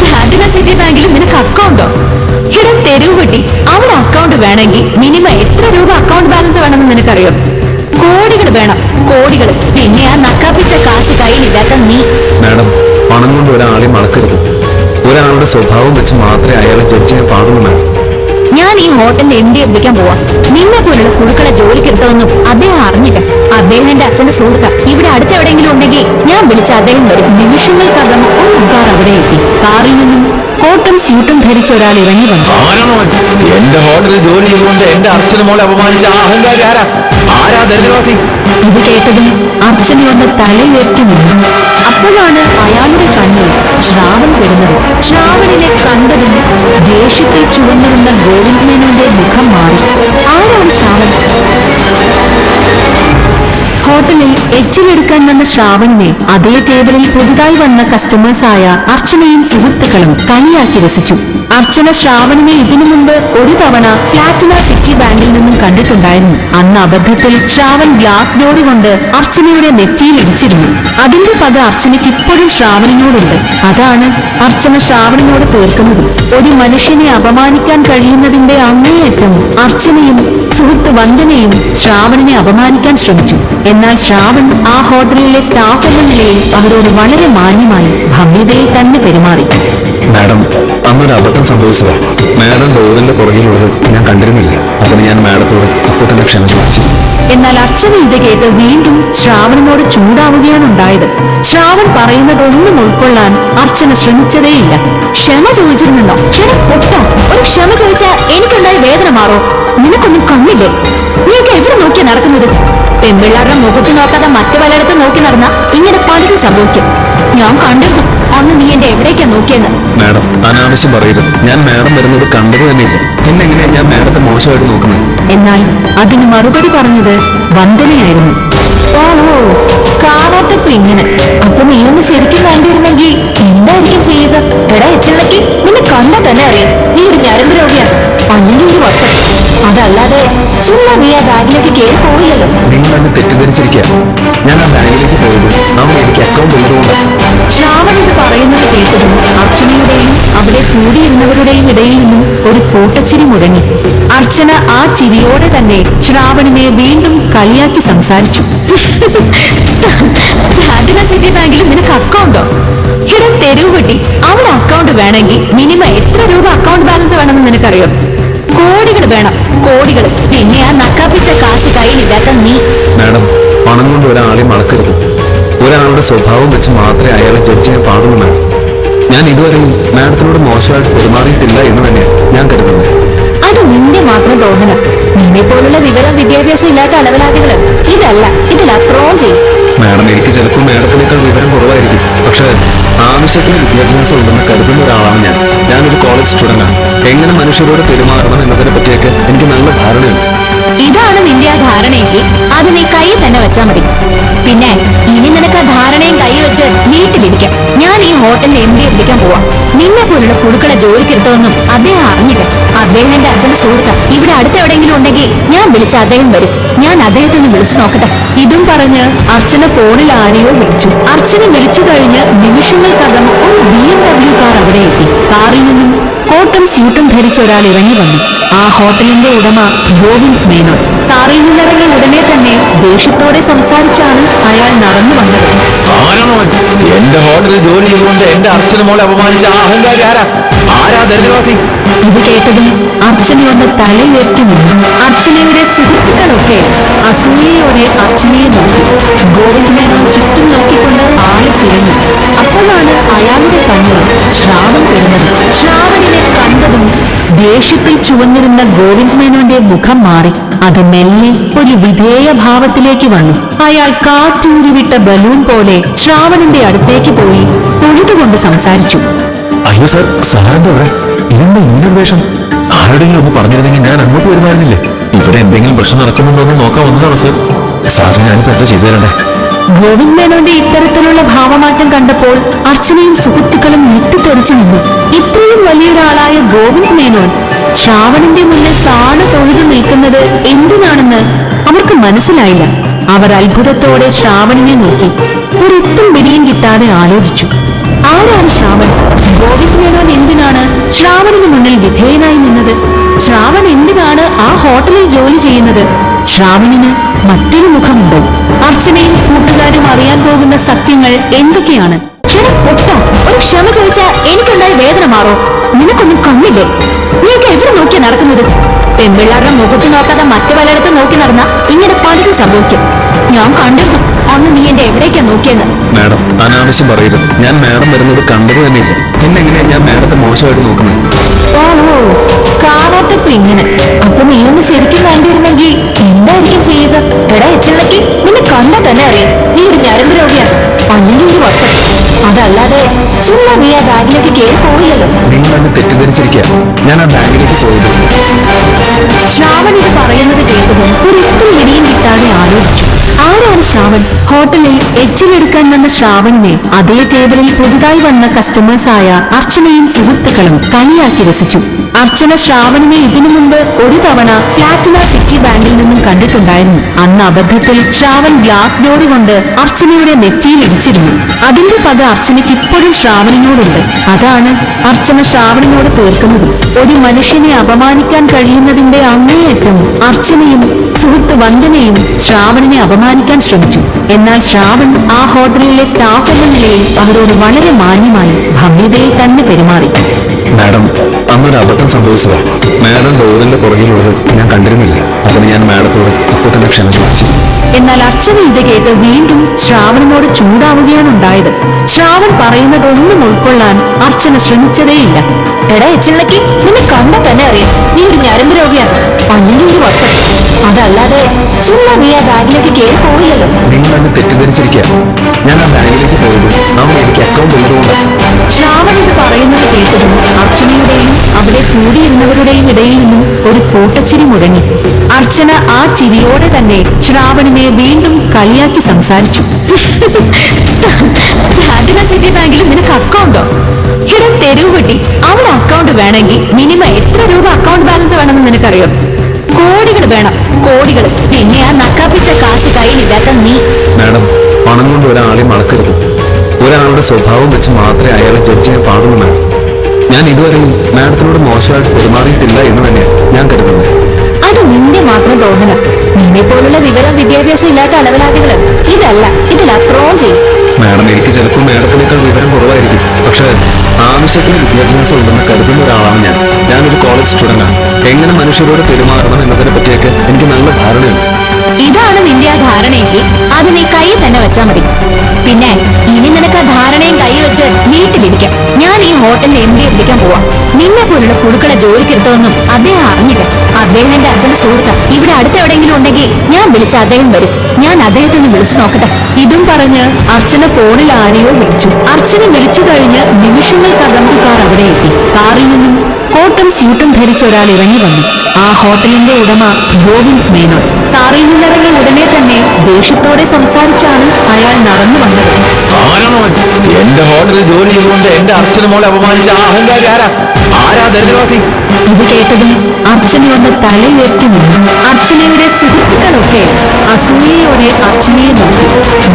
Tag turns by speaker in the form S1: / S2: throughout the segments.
S1: Platinum city ബാങ്കിൽ നിനക്ക് അക്കൗണ്ടോ ഇവിടെ തെരുവ് പെട്ടി. അവിടെ അക്കൗണ്ട് വേണമെങ്കിൽ മിനിമം എത്ര രൂപ അക്കൗണ്ട് ബാലൻസ് വേണമെന്ന് നിനക്കറിയോ? കോടികൾ വേണം കോടികൾ. പിന്നെ ആ നക്കാപ്പിച്ച കാശ് കയ്യിലില്ലാത്ത നീ.
S2: മാഡം പണം കൊണ്ട് ഒരാളെ മറക്കരുത്. ഒരാളുടെ സ്വഭാവം വെച്ച് മാത്രമേ അയാളെ ജഡ്ജ് ചെയ്യാൻ പാടുള്ളൂ മാഡം.
S1: ഞാൻ ഈ ഹോട്ടലിന്റെ എം ഡി വിളിക്കാൻ പോവാം. നിന്നെ പോലുള്ള കുടുക്കളെ ജോലിക്കെടുത്തതൊന്നും അദ്ദേഹം അറിഞ്ഞില്ല. അദ്ദേഹം എന്റെ അച്ഛന്റെ സുഹൃത്ത. ഇവിടെ അടുത്ത് എവിടെയെങ്കിലും ഉണ്ടെങ്കിൽ ഞാൻ വിളിച്ച അദ്ദേഹം വരും. നിമിഷങ്ങൾക്കകം ഒരു കാർ അവിടെ എത്തി. കാറിൽ നിന്നും കോട്ടും സ്യൂട്ടും ധരിച്ച ഒരാൾ ഇറങ്ങി വന്നു?
S3: എന്റെ ഹോട്ടലിൽ ജോലി ചെയ്തുകൊണ്ട് എന്റെ അച്ഛനും മോളെ അപമാനിച്ച ആ അഹങ്കാരി ആരാ? ആരാ ദരിദ്രവാസി?
S1: ഇത് കേട്ടതും അർച്ചന വന്ന് തലയുയർത്തി നിന്നു. അപ്പോഴാണ് അയാളുടെ കണ്ണിൽ ശ്രാവൺ വരുന്നത്. ശ്രാവണിനെ കണ്ടതും ദേഷ്യത്തിൽ ചുവന്നിരുന്ന ഗോവിന്ദ് മേനോന്റെ മുഖം മാറി. ആരാണ് ശ്രാവൺ? ഹോട്ടലിൽ എച്ചിലെടുക്കാൻ വന്ന ശ്രാവണിനെ അതേ ടേബിളിൽ പുതുതായി വന്ന കസ്റ്റമേഴ്സായ അർച്ചനയും സുഹൃത്തുക്കളും കളിയാക്കി രസിച്ചു. അർച്ചന ശ്രാവണിനെ ഇതിനു മുമ്പ് ഒരു തവണ പ്ലാറ്റിന സിറ്റി ബാങ്കിൽ നിന്നും കണ്ടിട്ടുണ്ടായിരുന്നു. അന്ന് അബദ്ധത്തിൽ ശ്രാവൺ ഗ്ലാസ് ഡോറ് കൊണ്ട് അർച്ചനയുടെ നെറ്റിയിൽ ഇടിച്ചിരുന്നു. അതിന്റെ പക അർച്ചനയ്ക്ക് ഇപ്പോഴും ശ്രാവണിനോടുണ്ട്. അതാണ് അർച്ചന ശ്രാവണിനോട് തീർക്കുന്നതും ഒരു മനുഷ്യനെ അപമാനിക്കാൻ കഴിയുന്നതിന്റെ അങ്ങേയറ്റം അർച്ചനയും സുഹൃത്ത് വന്ദനയും ശ്രാവണിനെ അപമാനിക്കാൻ ശ്രമിച്ചു. എന്നാൽ ശ്രാവൺ ആ ഹോട്ടലിലെ സ്റ്റാഫ് എന്ന നിലയിൽ അവരോട് വളരെ മാന്യമായി ഭവ്യതയിൽ തന്നെ പെരുമാറി.
S2: മാഡം അന്നൊരു അബദ്ധം സംഭവിച്ചതാ. മാഡം ഡോറിന്റെ പുറകിലുള്ളത് ഞാൻ കണ്ടിരുന്നില്ല. അതിന് ഞാൻ മാഡത്തോട് അപ്പോൾ തന്നെ ക്ഷമ ചോദിച്ചു.
S1: എന്നാൽ അർച്ചന ഇത് കേട്ട് വീണ്ടും ശ്രാവണനോട് ചൂടാവുകയാണ് ഉണ്ടായത്. ശ്രാവൺ പറയുന്നതൊന്നും ഉൾക്കൊള്ളാൻ അർച്ചന ശ്രമിച്ചതേയില്ല. ക്ഷമ ചോദിച്ചിരുന്നുണ്ടോ ക്ഷമ പൊട്ട? ഒരു ക്ഷമ ചോദിച്ചാൽ എനിക്കുണ്ടായ വേദന മാറോ? നിനക്കൊന്നും കണ്ണില്ലേ? നീയൊക്കെ എവിടെ നോക്കിയാ നടക്കുന്നത്? പെൺപിള്ളാരുടെ മുഖത്ത് നോക്കാതെ മറ്റു പലയിടത്തും നോക്കി നടന്ന ഇങ്ങനെ പലതും സംഭവിക്കും. ഞാൻ കണ്ടിരുന്നു. അന്ന് നീ എന്റെ എവിടേക്കാ നോക്കിയെന്ന്?
S2: മാഡം അനാവശ്യം പറയരുത്. ഞാൻ മാഡം വരുന്നത് കണ്ടത് തന്നെയില്ല. പിന്നെ എങ്ങനെയാ ഞാൻ മാഡത്തെ മോശമായിട്ട് നോക്കുന്നത്?
S1: എന്നാൽ അതിന് മറുപടി പറഞ്ഞത് വന്ദനയായിരുന്നു. ഓഹോ കാണാത്തപ്പോ ഇങ്ങനെ. അപ്പൊ നീ ഒന്ന് ശരിക്കും കണ്ടിരുന്നെങ്കിൽ എന്തായിരിക്കും ചെയ്യുക എടാ എച്ചിളക്കി നിന്നെ കണ്ടാ തന്നെ അറിയാം. നീ ഒരു ഞരമ്പ് രോഗിയാണ് അല്ലെങ്കിൽ ഒരു വട്ടം. അതല്ലാതെ ചുമ്മാ നീ ആ ബാഗിലേക്ക് കയറി പോയില്ലല്ലോ
S2: നിങ്ങൾ എന്നെ തെറ്റിദ്ധരിച്ചിരിക്കുക ഞാൻ ആ ബാഗിലേക്ക് പോയത് നമ്മൾ എനിക്ക് അക്കൗണ്ട് ഉള്ളതുകൊണ്ട്.
S1: ശ്രാവൺ ഇത് പറയുന്നത് കേട്ടതും അർച്ചനയുടെയും അവിടെ കൂടിയിരുന്നവരുടെയും ഇടയിൽ നിന്നും ഒരു കൂട്ടച്ചിരി മുഴങ്ങി. അർച്ചന ആ ചിരിയോടെ തന്നെ ശ്രാവണിനെ വീണ്ടും കളിയാക്കി സംസാരിച്ചു. പ്ലാറ്റിന സിറ്റി ബാങ്കിൽ നിനക്ക് അക്കൗണ്ടോ ഇവിടെ തെരുവ് കിട്ടി അവിടെ അക്കൗണ്ട് വേണമെങ്കിൽ മിനിമം എത്ര രൂപ അക്കൗണ്ട് ബാലൻസ് വേണമെന്ന് നിനക്കറിയോ? കോടികൾ വേണം. കോടികൾ പിന്നെ ആ നക്കാപ്പിച്ച കാശ് കയ്യിലില്ലാത്ത നീ.
S2: മാഡം പണം കൊണ്ട് ഒരാളെ മറക്കരുത്. ഒരാളുടെ സ്വഭാവം വെച്ച് മാത്രമേ അയാളെ ജഡ്ജ് ചെയ്യാൻ പാടുള്ളൂ മാഡം. ഞാൻ ഇതുവരെയും മാഡത്തിനോട് മോശമായിട്ട് പെരുമാറിയിട്ടില്ല എന്ന് തന്നെയാണ് ഞാൻ കരുതുന്നത്.
S1: അത് നിന്റെ മാത്രം തോന്നല. നിന്നെ പോലുള്ള വിവരം വിദ്യാഭ്യാസം ഇല്ലാത്ത അലവലാദികൾ. ഇതല്ല ഇതിലപ്പുറവും ചെയ്യും.
S2: മാഡം എനിക്ക് ചിലപ്പോൾ മാഡത്തിനേക്കാൾ വിവരം കുറവായിരിക്കും. പക്ഷേ ആവശ്യത്തിന് വിദ്യാഭ്യാസം ഉണ്ടെന്ന് കരുതുന്ന ഒരാളാണ് ഞാൻ. ഞാനൊരു കോളേജ് സ്റ്റുഡന്റാണ് എങ്ങനെ മനുഷ്യരോട് പെരുമാറണം എന്നതിനെ പറ്റിയൊക്കെ എനിക്ക് നല്ല ധാരണയുണ്ട്.
S1: ഇതാണ് നിന്റെ ആ ധാരണയെങ്കിൽ അത് നീ കൈ തന്നെ വെച്ചാൽ മതി. വീട്ടിലിരിക്കാം. ഞാൻ ഈ ഹോട്ടലിൽ എം ഡി വിളിക്കാൻ പോവാം. നിന്നെ പോലുള്ള കുടുക്കളെ ജോലിക്കെടുത്തതൊന്നും അദ്ദേഹം അറിഞ്ഞില്ല. അദ്ദേഹം എന്റെ അച്ഛന്റെ സുഹൃത്ത ഇവിടെ അടുത്ത് എവിടെയെങ്കിലും ഉണ്ടെങ്കിൽ ഞാൻ വിളിച്ച അദ്ദേഹം വരും. ഞാൻ അദ്ദേഹത്തെ ഒന്ന് വിളിച്ചു നോക്കട്ടെ. ഇതും പറഞ്ഞ് അർച്ചന ഫോണിൽ ആരെയോ വിളിച്ചു. അർച്ചന വിളിച്ചു കഴിഞ്ഞ് നിമിഷങ്ങൾക്കകം ഒരു ബി എം ഡബ്ല്യു കാർ അവിടെ എത്തി. കാറിൽ നിന്നും ധരിച്ച ഒരാൾ ഇറങ്ങി വന്നു. ആ ഹോട്ടലിന്റെ ഉടമ ഗോവിന്ദ് മേനോൻ. കാറിൽ നിന്നിറങ്ങിയ ഉടനെ തന്നെ ദേഷ്യത്തോടെ സംസാരിച്ചാണ് അയാൾ നടന്നു വന്നത്?
S3: എന്റെ ഹോട്ടലിൽ ജോലി ചെയ്തുകൊണ്ട് എന്റെ അർച്ചന മോളെ അപമാനിച്ച ആ അഹങ്കാരി ആരാ? ആരാ ദരിദ്രവാസി?
S1: ഇത് കേട്ടതും അർച്ചന ഒന്ന് തലയുയർത്തി നിന്നു. അർച്ചനയുടെ സുഹൃത്തുക്കളൊക്കെ അസൂയയോടെ അർച്ചനയെ നോക്കി. ഗോവിന്ദ് മേനോൻ ചുറ്റും നോക്കിക്കൊണ്ട് ആളെ തിരഞ്ഞു. അപ്പോഴാണ് അയാളുടെ കണ്ണിൽ ശ്രാവൺ പെടുന്നത്. ശ്രാവണിനെ കണ്ടതും ദേഷ്യത്തിൽ ചുവന്നിരുന്ന ഗോവിന്ദ് മേനോന്റെ മുഖം മാറി. അത് മെല്ലെ ഒരു വിധേയ ഭാവത്തിലേക്ക് വന്നു. അയാൾ കാറ്റൂരിവിട്ട ബലൂൺ പോലെ ശ്രാവണിന്റെ അടുത്തേക്ക് പോയി തൊഴുതുകൊണ്ട് സംസാരിച്ചു.
S2: അയ്യോ സർ സാറെന്താ ഇതെന്താ ഇങ്ങനൊരു വേഷം? ആരുടെങ്കിലും ഒന്ന് പറഞ്ഞിരുന്നെങ്കിൽ ഞാൻ അങ്ങോട്ട് വരുമായിരുന്നില്ലേ? ഇവിടെ എന്തെങ്കിലും പ്രശ്നം നടക്കുന്നുണ്ടോ എന്ന് നോക്കാൻ വന്നതാണ് സാർ. സാറിന് ഞാനിപ്പോ എന്താ ചെയ്തു തരണ്ടേ?
S1: ഗോവിന്ദ് മേനോന്റെ ഇത്തരത്തിലുള്ള ഭാവമാറ്റം കണ്ടപ്പോൾ അർച്ചനയും സുഹൃത്തുക്കളും ഞെട്ടിത്തെറിച്ചു നിന്നു. വലിയൊരാളായ ഗോവിന്ദ മേനോൻ ശ്രാവണന്റെ മുന്നിൽ താണു തൊഴുതു നിൽക്കുന്നത് എന്തിനാണെന്ന് അവർക്ക് മനസ്സിലായില്ല. അവർ അത്ഭുതത്തോടെ ശ്രാവണിനെ നോക്കി. ഒരെത്തും പിടിയും കിട്ടാതെ ആലോചിച്ചു. ആരാണ് ശ്രാവൺ? ഗോവിന്ദ് മേനോൻ എന്തിനാണ് ശ്രാവണിന് മുന്നിൽ വിധേയനായി നിന്നത്? ശ്രാവൺ എന്തിനാണ് ആ ഹോട്ടലിൽ ജോലി ചെയ്യുന്നത്? ശ്രാവണിന് മറ്റൊരു മുഖമുണ്ടോ. അർച്ചനയും കൂട്ടുകാരും അറിയാൻ പോകുന്ന സത്യങ്ങൾ എന്തൊക്കെയാണ്? പൊട്ട? ക്ഷമ ചോദിച്ചാൽ എനിക്കുണ്ടായ വേദന മാറോ? നിനക്കൊന്നും കണ്ണില്ലേ? നീയൊക്കെ എവിടെ നോക്കിയാ നടക്കുന്നത്? പെൺപിള്ളാരുടെ മുഖത്ത് നോക്കാതെ മറ്റു പലയിടത്തും നോക്കി നടന്ന ഇങ്ങനെ പലതും സംഭവിക്കും. ഞാൻ കണ്ടിരുന്നു. അന്ന് നീ എന്റെ എവിടേക്കാ നോക്കിയെന്ന്.
S2: മാഡം അനാവശ്യം പറയരുത്. ഞാൻ മാഡം വരുന്നത് കണ്ടത് തന്നെയില്ല? എന്നെങ്ങനെയാ ഞാൻ മാഡത്തെ മോശമായിട്ട് നോക്കുന്നത്?
S1: ഓഹോ കാണാത്തപ്പോ ഇങ്ങനെ. അപ്പൊ നീ ഒന്ന് ശരിക്കും കണ്ടിരുന്നെങ്കിൽ എന്തായിരിക്കും ചെയ്യുക? എടാ എച്ചിളക്കി നിന്നെ കണ്ടാ തന്നെ അറിയാം. നീ ഒരു ഞരമ്പ് രോഗിയാണ് അല്ലെങ്കിൽ ഒരു വട്ടം. അതല്ലാതെ ചുമ്മാ നീ ആ ബാഗിലേക്ക് കയറി പോയില്ലല്ലോ.
S2: നിങ്ങൾ എന്നെ തെറ്റിദ്ധരിച്ചിരിക്കുക ഞാൻ ആ ബാഗിലേക്ക് പോയത്
S1: ശ്രാവൺ ഇത് പറയുന്നത് കേൾക്കുമ്പോൾ ഒരിക്കലും ഇടിയും ആരാണ് ശ്രാവൺ. ഹോട്ടലിൽ എച്ചിലെടുക്കാൻ വന്ന ശ്രാവണിനെ അതേ ടേബിളിൽ പുതുതായി വന്ന കസ്റ്റമേഴ്സായ അർച്ചനയും സുഹൃത്തുക്കളും കളിയാക്കി രസിച്ചു. അർച്ചന ശ്രാവണിനെ ഇതിനു മുമ്പ് ഒരു തവണ പ്ലാറ്റിന സിറ്റി ബാങ്കിൽ നിന്നും കണ്ടിട്ടുണ്ടായിരുന്നു. അന്ന് അബദ്ധത്തിൽ ശ്രാവൺ ഗ്ലാസ് ഡോറി കൊണ്ട് അർച്ചനയുടെ നെറ്റിയിൽ ഇടിച്ചിരുന്നു. അതിന്റെ പക അർച്ചനയ്ക്ക് ഇപ്പോഴും ശ്രാവണിനോടുണ്ട്. അതാണ് അർച്ചന ശ്രാവണിനോട് തീർക്കുന്നത് ഒരു മനുഷ്യനെ അപമാനിക്കാൻ കഴിയുന്നതിന്റെ അങ്ങേയറ്റം അർച്ചനയും സുഹൃത്ത് വന്ദനയും ശ്രാവണിനെ അപമാനിക്കാൻ ശ്രമിച്ചു. എന്നാൽ ശ്രാവൺ ആ ഹോട്ടലിലെ സ്റ്റാഫ് എന്ന നിലയിൽ അവരോട് വളരെ മാന്യമായി ഭവ്യതയിൽ തന്നെ പെരുമാറി.
S2: മാഡം അന്നൊരു അബദ്ധം സംഭവിച്ചതാ. മാഡം ഡോറിന്റെ പുറകിലുള്ളത് ഞാൻ കണ്ടിരുന്നില്ല. അതിന് ഞാൻ മാഡത്തോട് ഇപ്പോൾ തന്നെ ക്ഷമ ചോദിച്ചു.
S1: എന്നാൽ അർച്ചന ഇത് കേട്ട് വീണ്ടും ശ്രാവണനോട് ചൂടാവുകയാണ് ഉണ്ടായത്. ശ്രാവൺ പറയുന്നതൊന്നും ഉൾക്കൊള്ളാൻ അർച്ചന ശ്രമിച്ചതേയില്ല. എടാ എച്ചിളക്കി നിന്നെ കണ്ട തന്നെ അറിയാം. നീ ഒരു ഞരമ്പ് രോഗിയാണ്. അല്ലെങ്കിൽ ഒരു വട്ടം അതല്ലാതെ ചുമ്മാ നീ ആ ബാഗിലേക്ക് കയറി പോയില്ലല്ലോ
S2: നിങ്ങൾ തെറ്റിദ്ധരിച്ചിരിക്കുക. ഞാൻ ആ ബാങ്കിലേക്ക് പോയത് നമ്മൾ എനിക്ക് അക്കൗണ്ട് ഉള്ളതുകൊണ്ട്.
S1: ശ്രാവൺ ഇത് പറയുന്നത് കേട്ടതും അർച്ചനയുടെയും അവിടെ കൂടിയിരുന്നവരുടെയും ഇടയിൽ നിന്നും ഒരു കൂട്ടച്ചിരി മുഴങ്ങി. അർച്ചന ആ ചിരിയോടെ തന്നെ ശ്രാവണിനെ വീണ്ടും കളിയാക്കി സംസാരിച്ചു. പ്ലാറ്റിന സിറ്റി ബാങ്കിൽ നിനക്ക് അക്കൗണ്ടോ ഇവിടെ തെരുവ് കിട്ടി അവിടെ അക്കൗണ്ട് വേണമെങ്കിൽ മിനിമം എത്ര രൂപ അക്കൗണ്ട് ബാലൻസ് വേണമെന്ന് നിനക്കറിയോ? കോടികൾ വേണം കോടികൾ. പിന്നെ ആ നക്കാപ്പിച്ച കാശ് കയ്യിലില്ലാത്ത നീ.
S2: മാഡം പണം കൊണ്ട് ഒരാളെ മറക്കരുത്. ഒരാളുടെ സ്വഭാവം വെച്ച് മാത്രമേ അയാളെ ജഡ്ജ് ചെയ്യാൻ പാടുള്ളൂ മാഡം. ഞാൻ ഇതുവരെയും മാഡത്തിനോട് മോശമായിട്ട് പെരുമാറിയിട്ടില്ല എന്ന് തന്നെയാണ് ഞാൻ കരുതുന്നത്.
S1: നിന്റെ മാത്രം തോന്നല. നിന്നെ പോലുള്ള വിവരം വിദ്യാഭ്യാസം ഇല്ലാത്ത അലവലാദികൾ. ഇതല്ല ഇതിലപ്പുറവും ചെയ്യും.
S2: മാഡം എനിക്ക് ചിലപ്പോൾ മാഡത്തിനേക്കാൾ വിവരം കുറവായിരിക്കും. പക്ഷേ ആവശ്യത്തിന് വിദ്യാഭ്യാസം ഉണ്ടെന്ന് കരുതുന്ന ഒരാളാണ് ഞാൻ. ഞാനൊരു കോളേജ് സ്റ്റുഡന്റാണ് എങ്ങനെ മനുഷ്യരോട് പെരുമാറണം എന്നതിനെ പറ്റിയൊക്കെ എനിക്ക് നല്ല ധാരണയുണ്ട്.
S1: ഇതാണ് നിന്റെ ആ ധാരണയെങ്കിൽ അത് നീ തന്നെ വെച്ചാ മതി. പിന്നെ ഇനി നിനക്ക് ആ ധാരണയും കൈ വെച്ച് വീട്ടിലിരിക്കാം. ഞാൻ ഈ ഹോട്ടലിൽ എം ഡി വിളിക്കാൻ പോവാം. നിന്നെ പോലുള്ള കുടുക്കളെ ജോലിക്കെടുത്തോന്നും അദ്ദേഹം അറിഞ്ഞില്ല. അദ്ദേഹം എന്റെ അച്ഛന്റെ സുഹൃത്ത. ഇവിടെ അടുത്ത് എവിടെയെങ്കിലും ഉണ്ടെങ്കിൽ ഞാൻ വിളിച്ച അദ്ദേഹം വരും. ഞാൻ അദ്ദേഹത്തെ ഒന്ന് വിളിച്ചു നോക്കട്ടെ. ഇതും പറഞ്ഞ് അർച്ചന ഫോണിൽ ആരെയോ വിളിച്ചു. അർച്ചന വിളിച്ചു കഴിഞ്ഞ് നിമിഷങ്ങൾക്കകം കാർ അവിടെ എത്തി. കാറിൽ നിന്നും കോട്ടും സ്യൂട്ടും ധരിച്ച ഒരാൾ ഇറങ്ങി വന്നു. ആ ഹോട്ടലിന്റെ ഉടമ ഗോവിന്ദ് മേനോൻ. കാറിൽ നിന്നിറങ്ങിയ ഉടനെ തന്നെ ദേഷ്യത്തോടെ സംസാരിച്ചാണ് അയാൾ നടന്നു വന്നത്?
S3: എന്റെ ഹോട്ടലിൽ ജോലി ചെയ്തുകൊണ്ട് എന്റെ അർച്ചന മോളെ അപമാനിച്ച ആ അഹങ്കാരി ആരാ? ആരാ ദരിദ്രവാസി?
S1: ഇത് കേട്ടതും അർച്ചന ഒന്ന് തലയുയർത്തി നിന്നു. അർച്ചനയുടെ സുഹൃത്തുക്കളൊക്കെ അസൂയയോടെ അർച്ചനയെ നോക്കി.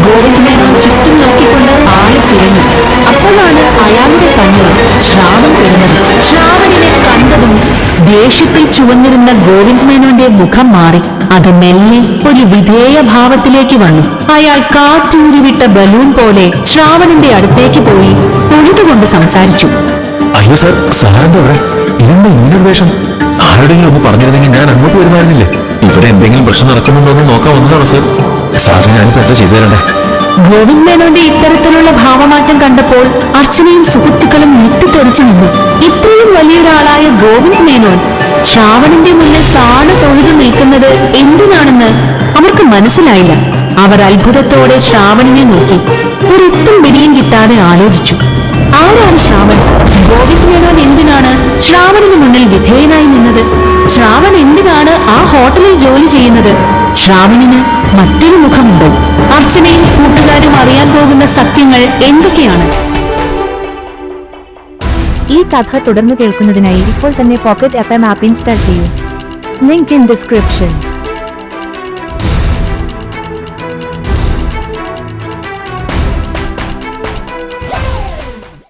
S1: ഗോവിന്ദ് മേനോൻ ചുറ്റും നോക്കിക്കൊണ്ട് ആളെ തിരഞ്ഞു അപ്പോഴാണ് അയാളുടെ കണ്ണിൽ ശ്രാവൺ പെടുന്നത് ശ്രാവണിനെ കണ്ടതും ദേഷ്യത്തിൽ ചുവന്നിരുന്ന ഗോവിന്ദ് മേനോന്റെ മുഖം മാറി. അത് മെല്ലെ ഒരു വിധേയ ഭാവത്തിലേക്ക് വന്നു. അയാൾ കാറ്റൂരിവിട്ട ബലൂൺ പോലെ ശ്രാവണിന്റെ അടുത്തേക്ക് പോയി തൊഴുതുകൊണ്ട് സംസാരിച്ചു.
S3: അയ്യോ സർ സാറിന്റെ അവിടെ ഇതെന്താ ഇങ്ങനൊരു വേഷം ആരുടെങ്കിലും ഒന്ന് പറഞ്ഞിരുന്നെങ്കിൽ ഞാൻ അങ്ങോട്ട് വരുമായിരുന്നില്ലേ? ഇവിടെ എന്തെങ്കിലും പ്രശ്നം നടക്കുന്നുണ്ടോ എന്ന് നോക്കാൻ വന്നതാണ് സർ? സാറിന് ഞാനിപ്പോ എന്താ ചെയ്തു തരണ്ടേ?
S1: ഗോവിന്ദ് മേനോന്റെ ഇത്തരത്തിലുള്ള ഭാവമാറ്റം കണ്ടപ്പോൾ അർച്ചനയും സുഹൃത്തുക്കളും ഞെട്ടിത്തെറിച്ചു നിന്നു. ഇത്രയും വലിയൊരാളായ ഗോവിന്ദ് മേനോൻ ശ്രാവണന്റെ മുന്നിൽ താണു തൊഴുതു നിൽക്കുന്നത് എന്തിനാണെന്ന് അവർക്ക് മനസ്സിലായില്ല. അവർ അത്ഭുതത്തോടെ ശ്രാവണിനെ നോക്കി. ഒരൊത്തും പിടിയും കിട്ടാതെ ആലോചിച്ചു. ആരാണ് ശ്രാവൺ? ഗോവിന്ദ് മേനോൻ എന്തിനാണ് ശ്രാവണിന് മുന്നിൽ വിധേയനായി നിന്നത്? ശ്രാവൺ എന്തിനാണ് ആ ഹോട്ടലിൽ ജോലി ചെയ്യുന്നത്? ശ്രാവണിന് മറ്റൊരു മുഖമുണ്ടോ? അർച്ചനയും കൂട്ടുകാരും അറിയാൻ പോകുന്ന സത്യങ്ങൾ എന്തൊക്കെയാണ്?
S4: ഈ കഥ തുടർന്ന് കേൾക്കുന്നതിനായി ഇപ്പോൾ തന്നെ pocket F M app install ചെയ്യൂ. Link in description